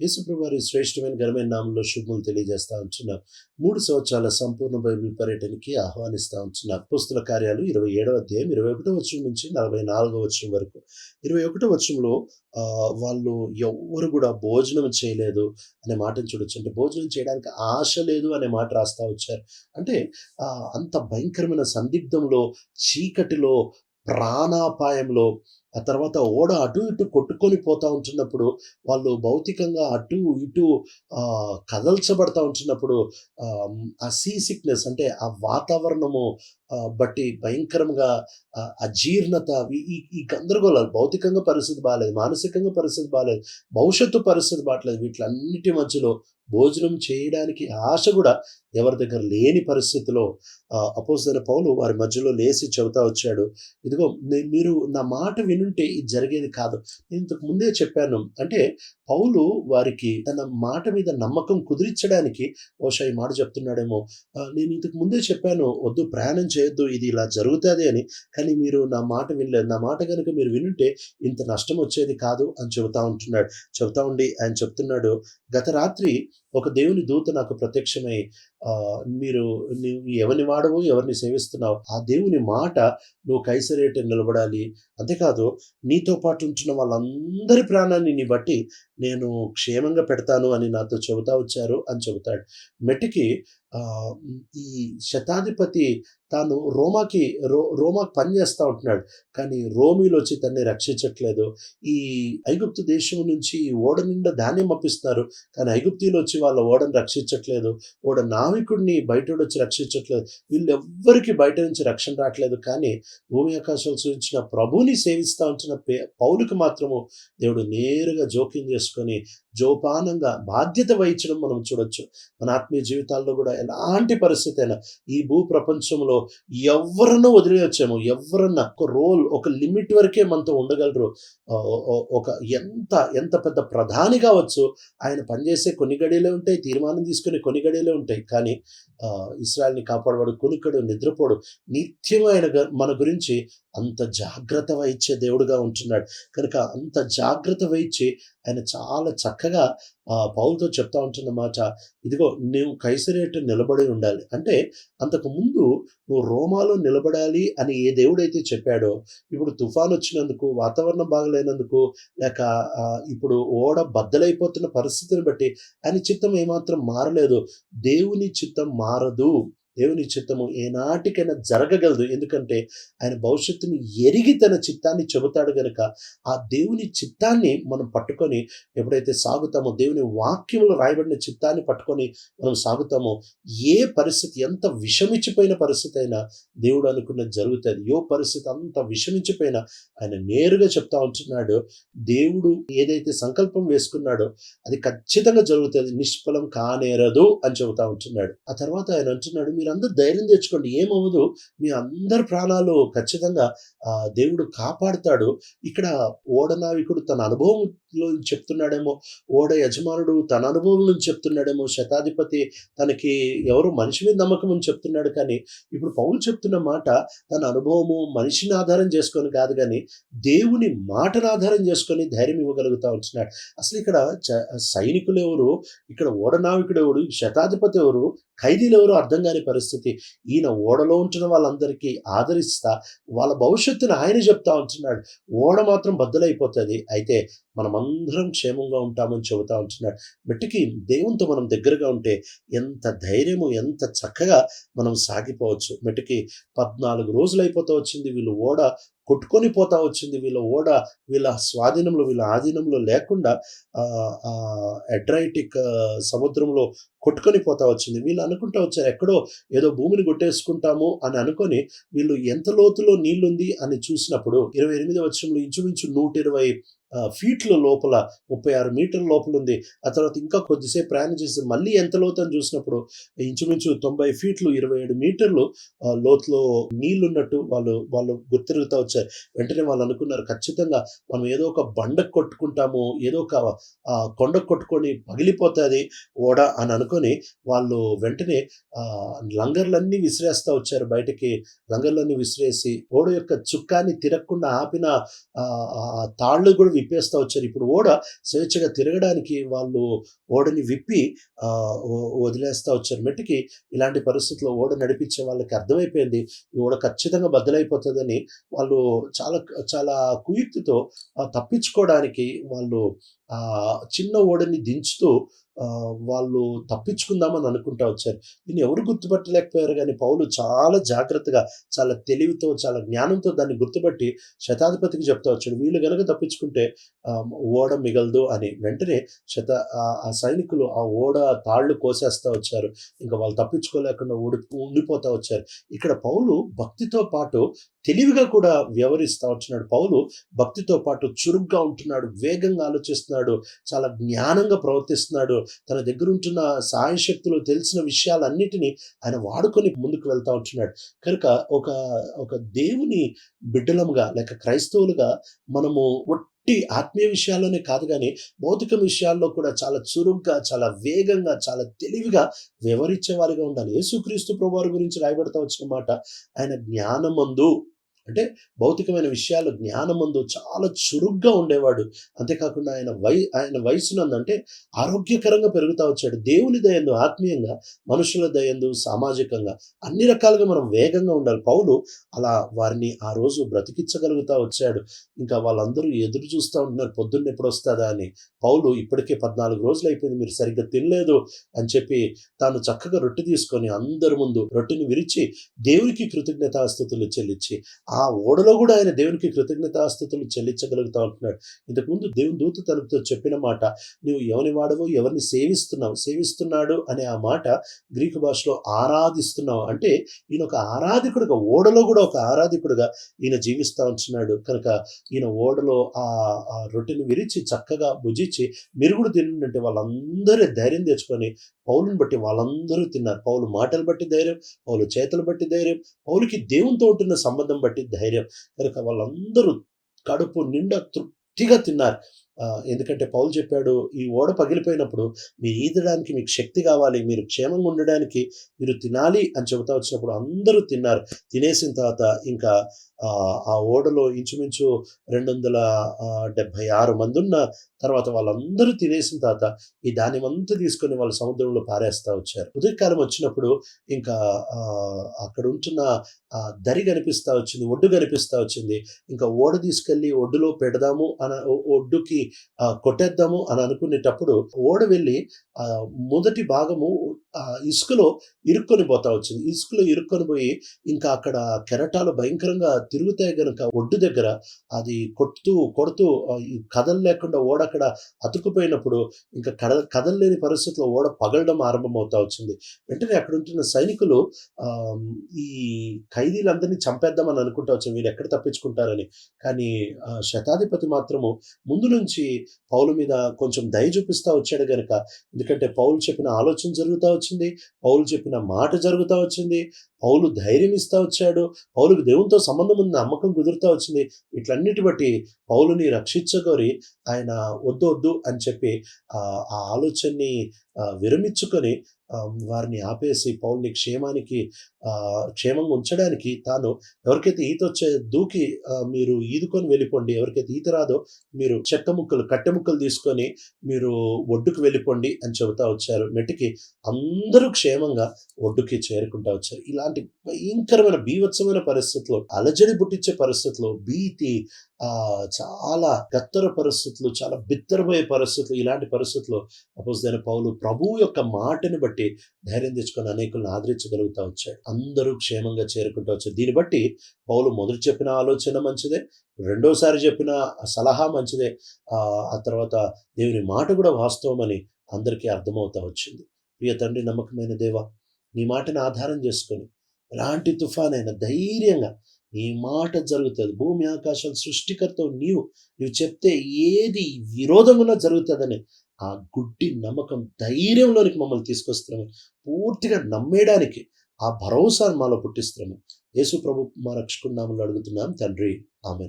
యేసుప్రభువారి శ్రేష్టమైన ఘనమైన నామంలో శుభములు తెలియజేస్తా ఉంటున్నాం. మూడు సంవత్సరాల సంపూర్ణ బైబిల్ పర్యటనకి ఆహ్వానిస్తా ఉంటున్నాం. పుస్తల కార్యాలు ఇరవై ఏడవ అధ్యాయం ఇరవై ఒకటో వచ్చం నుంచి నలభై నాలుగో వచ్చం వరకు. ఇరవై ఒకటో వచ్చంలో వాళ్ళు ఎవ్వరు కూడా భోజనం చేయలేదు అనే మాటను చూడొచ్చు అంటే భోజనం చేయడానికి ఆశ లేదు అనే మాట రాస్తా వచ్చారు. అంటే అంత భయంకరమైన సందిగ్ధంలో చీకటిలో ప్రాణాపాయంలో ఆ తర్వాత ఓడ అటు ఇటు కొట్టుకొని పోతూ ఉంటున్నప్పుడు వాళ్ళు భౌతికంగా అటు ఇటు కదల్చబడతా ఉంటున్నప్పుడు ఆ, సీ సిక్నెస్ అంటే ఆ వాతావరణము బట్టి భయంకరంగా అజీర్ణత ఈ ఈ- ఈ గందరగోళాలు భౌతికంగా పరిస్థితి బాగాలేదు మానసికంగా పరిస్థితి బాగాలేదు భవిష్యత్తు పరిస్థితి బాగలేదు వీటిలన్నిటి మధ్యలో భోజనం చేయడానికి ఆశ కూడా ఎవరి దగ్గర లేని పరిస్థితిలో అపోజిన పౌలు వారి మధ్యలో లేచి చెబుతా వచ్చాడు. ఇదిగో మీరు నా మాట వినుంటే ఇది జరిగేది కాదు. నేను ఇంతకు ముందే చెప్పాను. అంటే పౌలు వారికి తన మాట మీద నమ్మకం కుదిరించడానికి బహుశా ఈ మాట చెప్తున్నాడేమో. నేను ఇంతకు ముందే చెప్పాను వద్దు ప్రయాణం చేయొద్దు ఇది ఇలా జరుగుతుంది అని. కానీ మీరు నా మాట వినలేదు. నా మాట కనుక మీరు వినుంటే ఇంత నష్టం వచ్చేది కాదు అని చెబుతా ఉంటున్నాడు. చెబుతా ఉండి ఆయన చెప్తున్నాడు గత రాత్రి ఒక దేవుని దూత నాకు ప్రత్యక్షమై మీరు నువ్వు ఎవరిని వాడవు ఎవరిని సేవిస్తున్నావు? ఆ దేవుని మాట నువ్వు కైసరేట నిలబడాలి? అంతేకాదు నీతో పాటు ఉంచిన వాళ్ళందరి ప్రాణాన్ని నీ బట్టి నేను క్షేమంగా పెడతాను అని నాతో చెబుతా వచ్చారు అని చెబుతాడు. మెట్టికి ఈ శతాధిపతి తాను రోమాకి రో రోమాకి పని చేస్తూ ఉంటున్నాడు. కానీ రోమీలు వచ్చి తన్ని రక్షించట్లేదు. ఈ ఐగుప్తు దేశం నుంచి ఈ ఓడ నిండా ధాన్యం అప్పిస్తారు కానీ ఐగుప్తీలు వచ్చి వాళ్ళ ఓడను రక్షించట్లేదు. ఓడ నా శ్రామికుడిని బయట వచ్చి రక్షించట్లేదు. వీళ్ళు ఎవ్వరికి బయట నుంచి రక్షణ రావట్లేదు కానీ భూమి ఆకాశాలు సూచించిన ప్రభువుని సేవిస్తూ ఉంచిన పే పౌలుకి మాత్రము దేవుడు నేరుగా జోక్యం చేసుకొని జోపానంగా బాధ్యత వహించడం మనం చూడొచ్చు. మన ఆత్మీయ జీవితాల్లో కూడా ఎలాంటి పరిస్థితి అయినా ఈ భూ ప్రపంచంలో ఎవరన్నా వదిలేయచ్చాము. ఎవరన్నా ఒక రోల్ ఒక లిమిట్ వరకే మనతో ఉండగలరు. ఒక ఎంత ఎంత పెద్ద ప్రధాని కావచ్చు. ఆయన పనిచేసే కొన్ని గడియలే ఉంటాయి తీర్మానం తీసుకునే కొన్ని గడియలే ఉంటాయి. కానీ ఆ, ఇస్రాయల్ని కాపాడవాడు కొనుక్కడు నిద్రపోడు నిత్యం మన గురించి అంత జాగ్రత్త వహించే దేవుడుగా ఉంటున్నాడు. కనుక అంత జాగ్రత్త వహించి ఆయన చాలా చక్కగా ఆ, పౌలతో చెప్తా ఉంటున్నమాట ఇదిగో నువ్వు కైసరేట నిలబడి ఉండాలి. అంటే అంతకు ముందు నువ్వు రోమాలో నిలబడాలి అని ఏ దేవుడైతే చెప్పాడో ఇప్పుడు తుఫాన్ వచ్చినందుకు వాతావరణం బాగలేనందుకు లేక ఇప్పుడు ఓడ బద్దలైపోతున్న పరిస్థితిని బట్టి ఆయన చిత్తం ఏమాత్రం మారలేదు. దేవుని చిత్తం మారదు. దేవుని చిత్తము ఏనాటికైనా జరగగలదు. ఎందుకంటే ఆయన భవిష్యత్తుని ఎరిగి తన చిత్తాన్ని చెబుతాడు గనుక ఆ దేవుని చిత్తాన్ని మనం పట్టుకొని ఎప్పుడైతే సాగుతామో దేవుని వాక్యంలో రాయబడిన చిత్తాన్ని పట్టుకొని మనం సాగుతామో ఏ పరిస్థితి ఎంత విషమించిపోయిన పరిస్థితి అయినా దేవుడు అనుకున్న జరుగుతుంది. యో పరిస్థితి అంత విషమించిపోయినా ఆయన నేరుగా చెప్తా ఉంటున్నాడు. దేవుడు ఏదైతే సంకల్పం వేసుకున్నాడో అది ఖచ్చితంగా జరుగుతుంది. నిష్ఫలం కానేరదు అని చెబుతా ఉంటున్నాడు. ఆ తర్వాత ఆయన అంటున్నాడు మీరు మీరందరూ ధైర్యం తెచ్చుకోండి. ఏమవ్వదు. మీ అందరి ప్రాణాలు ఖచ్చితంగా దేవుడు కాపాడుతాడు. ఇక్కడ ఓడనావికుడు తన అనుభవంలో చెప్తున్నాడేమో ఓడ యజమానుడు తన అనుభవం నుంచి చెప్తున్నాడేమో శతాధిపతి తనకి ఎవరు మనిషి మీద నమ్మకం అని చెప్తున్నాడు. కానీ ఇప్పుడు పౌలు చెప్తున్న మాట తన అనుభవము మనిషిని ఆధారం చేసుకొని కాదు కానీ దేవుని మాటను ఆధారం చేసుకొని ధైర్యం ఇవ్వగలుగుతా ఉంటున్నాడు. అసలు ఇక్కడ సైనికులు ఎవరు? ఇక్కడ ఓడనావికుడు ఎవరు? శతాధిపతి ఎవరు? ఖైదీలు ఎవరు? అర్థం కాని పరిస్థితి. ఈయన ఓడలో ఉంటున్న వాళ్ళందరికీ ఆదరిస్తా వాళ్ళ భవిష్యత్తును ఆయన చెప్తా ఉంటున్నాడు. ఓడ మాత్రం బద్దలైపోతుంది. అయితే మనమందరం క్షేమంగా ఉంటామని చెబుతా ఉంటున్నాడు. మెట్టికి దేవునితో మనం దగ్గరగా ఉంటే ఎంత ధైర్యము ఎంత చక్కగా మనం సాగిపోవచ్చు. మెట్టికి పద్నాలుగు రోజులు అయిపోతా వచ్చింది. వీళ్ళు ఓడ కొట్టుకొని పోతా వచ్చింది వీళ్ళ ఓడ వీళ్ళ స్వాధీనంలో వీళ్ళ ఆధీనంలో లేకుండా అడ్రైటిక్ సముద్రంలో కొట్టుకొని పోతా వచ్చింది. వీళ్ళు అనుకుంటా వచ్చారు ఎక్కడో ఏదో భూమిని కొట్టేసుకుంటాము అని అనుకొని వీళ్ళు ఎంత లోతులో నీళ్ళుంది అని చూసినప్పుడు ఇరవై ఎనిమిది వచ్చంలో ఇంచుమించు నూట ఇరవై ఫీట్ల లోపల ముప్పై ఆరు మీటర్ల లోపల ఉంది. ఆ తర్వాత ఇంకా కొద్దిసేపు ప్రయాణం చేసి మళ్ళీ ఎంత లోతు అని చూసినప్పుడు ఇంచుమించు తొంభై ఫీట్లు ఇరవై ఏడు మీటర్లు లోతులో నీళ్ళున్నట్టు వాళ్ళు వాళ్ళు గుర్తిరుగుతూ వచ్చారు. వెంటనే వాళ్ళు అనుకున్నారు ఖచ్చితంగా మనం ఏదో ఒక బండ కొట్టుకుంటాము ఏదో ఒక కొండ కొట్టుకొని పగిలిపోతుంది ఓడ అని అనుకొని వాళ్ళు వెంటనే లంగర్లన్నీ విసిరేస్తా వచ్చారు బయటకి. లంగర్లన్నీ విసిరేసి ఓడ యొక్క చుక్కాన్ని తిరగకుండా ఆపిన తాళ్ళు కూడా విప్పేస్తా వచ్చారు. ఇప్పుడు ఓడ స్వేచ్ఛగా తిరగడానికి వాళ్ళు ఓడని విప్పి వదిలేస్తా వచ్చారు. మెట్టికి ఇలాంటి పరిస్థితుల్లో ఓడ నడిపించే వాళ్ళకి అర్థమైపోయింది. ఈ ఓడ ఖచ్చితంగా బద్దలైపోతుందని వాళ్ళు చాలా చాలా కుయుక్తితో తప్పించుకోవడానికి వాళ్ళు చిన్న ఓడని దించుతూ వాళ్ళు తప్పించుకుందామని అనుకుంటా వచ్చారు. దీన్ని ఎవరు గుర్తుపట్టలేకపోయారు కానీ పౌలు చాలా జాగ్రత్తగా చాలా తెలివితో చాలా జ్ఞానంతో దాన్ని గుర్తుపట్టి శతాధిపతికి చెప్తా వచ్చాడు. వీళ్ళు కనుక తప్పించుకుంటే ఓడ మిగలదు అని వెంటనే శత ఆ- ఆ సైనికులు ఆ ఓడ తాళ్ళు కోసేస్తా వచ్చారు. ఇంకా వాళ్ళు తప్పించుకోలేకుండా ఊడి ఉండిపోతా వచ్చారు. ఇక్కడ పౌలు భక్తితో పాటు తెలివిగా కూడా వ్యవహరిస్తూ ఉంటున్నాడు పౌలు. భక్తితో పాటు చురుగ్గా ఉంటున్నాడు వేగంగా ఆలోచిస్తున్నాడు చాలా జ్ఞానంగా ప్రవర్తిస్తున్నాడు. తన దగ్గర ఉంటున్న సాయశక్తులు తెలిసిన విషయాలన్నిటినీ ఆయన వాడుకొని ముందుకు వెళ్తా ఉంటున్నాడు. కనుక ఒక ఒక దేవుని బిడ్డలముగా లేక క్రైస్తవులుగా మనము ఒట్టి ఆత్మీయ విషయాల్లోనే కాదు కానీ భౌతిక విషయాల్లో కూడా చాలా చురుగ్గా చాలా వేగంగా చాలా తెలివిగా వివరించేవారిగా ఉండాలి. యేసుక్రీస్తు ప్రభువారి గురించి రాయబడతా వచ్చిన మాట ఆయన జ్ఞానమందు అంటే భౌతికమైన విషయాలు జ్ఞానమందు చాలా చురుగ్గా ఉండేవాడు. అంతేకాకుండా ఆయన వై ఆయన వయసునందంటే ఆరోగ్యకరంగా పెరుగుతా వచ్చాడు. దేవుని దయందు ఆత్మీయంగా మనుషుల దయందు సామాజికంగా అన్ని రకాలుగా మనం వేగంగా ఉండాలి. పౌలు అలా వారిని ఆ రోజు బ్రతికించగలుగుతా వచ్చాడు. ఇంకా వాళ్ళందరూ ఎదురు చూస్తూ ఉంటున్నారు. పొద్దున్న ఎప్పుడు వస్తుందా అని. పౌలు ఇప్పటికే పద్నాలుగు రోజులు అయిపోయింది. మీరు సరిగ్గా తినలేదు అని చెప్పి తాను చక్కగా రొట్టె తీసుకొని అందరి ముందు రొట్టెని విరిచి దేవునికి కృతజ్ఞతాస్థుతులు చెల్లించి ఆ ఆ ఓడలో కూడా ఆయన దేవునికి కృతజ్ఞతాస్థుతులు చెల్లించగలుగుతా ఉంటున్నాడు ఇంతకుముందు దేవుని దూత తనతో చెప్పిన మాట నువ్వు ఎవరిని వాడవో ఎవరిని సేవిస్తున్నావు సేవిస్తున్నాడు అనే ఆ మాట గ్రీకు భాషలో ఆరాధిస్తున్నావు. అంటే ఈయన ఒక ఆరాధికుడుగా ఓడలో కూడా ఒక ఆరాధికుడుగా ఈయన జీవిస్తూ ఉంటున్నాడు. కనుక ఈయన ఓడలో ఆ రొట్టెని విరిచి చక్కగా భుజించి మిరుగుడు తినంటే వాళ్ళందరూ ధైర్యం తెచ్చుకొని పౌలుని బట్టి వాళ్ళందరూ తిన్నారు. పౌలు మాటలు బట్టి ధైర్యం పౌలు చేతులు బట్టి ధైర్యం పౌలుకి దేవునితో ఉంటున్న సంబంధం బట్టి ధైర్యం. కనుక వాళ్ళందరూ కడుపు నిండా తృప్తిగా తిన్నారు. ఎందుకంటే పౌలు చెప్పాడు ఈ ఓడ పగిలిపోయినప్పుడు మీరు ఈదడానికి మీకు శక్తి కావాలి మీరు క్షేమంగా ఉండడానికి మీరు తినాలి అని చెబుతా వచ్చినప్పుడు అందరూ తిన్నారు. తినేసిన తర్వాత ఇంకా ఆ, ఓడలో ఇంచుమించు రెండు వందల డెబ్భై ఆరు మంది ఉన్న తర్వాత వాళ్ళందరూ తినేసిన తర్వాత ఈ దానిమంతా తీసుకొని వాళ్ళు సముద్రంలో పారేస్తా వచ్చారు. ఉదయకాలం వచ్చినప్పుడు ఇంకా అక్కడ ఉంటున్న దరి కనిపిస్తా వచ్చింది ఒడ్డు కనిపిస్తా వచ్చింది. ఇంకా ఓడ తీసుకెళ్ళి ఒడ్డులో పెడదాము అన ఒడ్డుకి కొట్టేద్దాము అని అనుకునేటప్పుడు ఓడ వెళ్ళి ఆ, మొదటి భాగము ఇసుకలో ఇరుక్కొని పోతా వచ్చింది. ఇసుకలో ఇరుక్కొని పోయి ఇంకా అక్కడ కెరటాలు భయంకరంగా తిరుగుతాయి గనుక ఒడ్డు దగ్గర అది కొడుతూ కొడుతూ కథలు లేకుండా ఓడ అక్కడ అతుక్కుపోయినప్పుడు ఇంకా కద కదలలేని పరిస్థితిలో ఓడ పగలడం ఆరంభమవుతా వచ్చింది. వెంటనే అక్కడ ఉంటున్న సైనికులు ఆ, ఈ ఖైదీలందరినీ చంపేద్దామని అనుకుంటా వచ్చాం వీళ్ళు ఎక్కడ తప్పించుకుంటారని. కానీ శతాధిపతి మాత్రము ముందు నుంచి పౌలు మీద కొంచెం దయ చూపిస్తా వచ్చాడు గనక. ఎందుకంటే పౌలు చెప్పిన ఆలోచన జరుగుతూ వచ్చింది పౌలు చెప్పిన మాట జరుగుతూ వచ్చింది. పౌలు ధైర్యం ఇస్తా వచ్చాడు. పౌలుకు దేవునితో సంబంధం ఉన్న నమ్మకం కుదురుతా వచ్చింది. ఇట్లన్నిటి బట్టి పౌలుని రక్షించగోరి ఆయన వద్దు వద్దు అని చెప్పి ఆ ఆలోచనని విరమించుకొని వారిని ఆపేసి పౌల్ని క్షేమానికి ఆ, క్షేమంగా ఉంచడానికి తాను ఎవరికైతే ఈత వచ్చే దూకి మీరు ఈదుకొని వెళ్ళిపోండి ఎవరికైతే ఈత రాదో మీరు చెక్క ముక్కలు కట్టె ముక్కలు తీసుకొని మీరు ఒడ్డుకు వెళ్ళిపోండి అని చెబుతా వచ్చారు. మెట్టికి అందరూ క్షేమంగా ఒడ్డుకి చేరుకుంటా వచ్చారు. ఇలా ఇలాంటి భయంకరమైన బీభత్సమైన పరిస్థితుల్లో అలజడి పుట్టించే పరిస్థితుల్లో భీతి ఆ చాలా గత్తర పరిస్థితులు చాలా బిత్తరపోయే పరిస్థితులు ఇలాంటి పరిస్థితుల్లో అపోజిదైన పౌలు ప్రభువు యొక్క మాటని బట్టి ధైర్యం తెచ్చుకొని అనేకులను ఆదరించగలుగుతా వచ్చాడు. అందరూ క్షేమంగా చేరుకుంటూ వచ్చారు. దీన్ని బట్టి పౌలు మొదటి చెప్పిన ఆలోచన మంచిదే రెండోసారి చెప్పిన సలహా మంచిదే ఆ ఆ తర్వాత దేవుని మాట కూడా వాస్తవమని అందరికీ అర్థమవుతా వచ్చింది. ప్రియ తండ్రి నమ్మకమైన దేవ నీ మాటని ఆధారం చేసుకొని ఎలాంటి తుఫానైనా ధైర్యంగా నీ మాట జరుగుతుంది. భూమి ఆకాశాలు సృష్టికర్తవు నీవు. నువ్వు చెప్తే ఏది విరోధంగా జరుగుతుందని ఆ గుడ్డి నమ్మకం ధైర్యంలోనికి మమ్మల్ని తీసుకొస్తున్నాము. పూర్తిగా నమ్మేయడానికి ఆ భరోసాను మాలో పుట్టిస్తున్నాము. యేసు ప్రభు మా రక్షకున్నామని అడుగుతున్నాం. తండ్రి ఆమె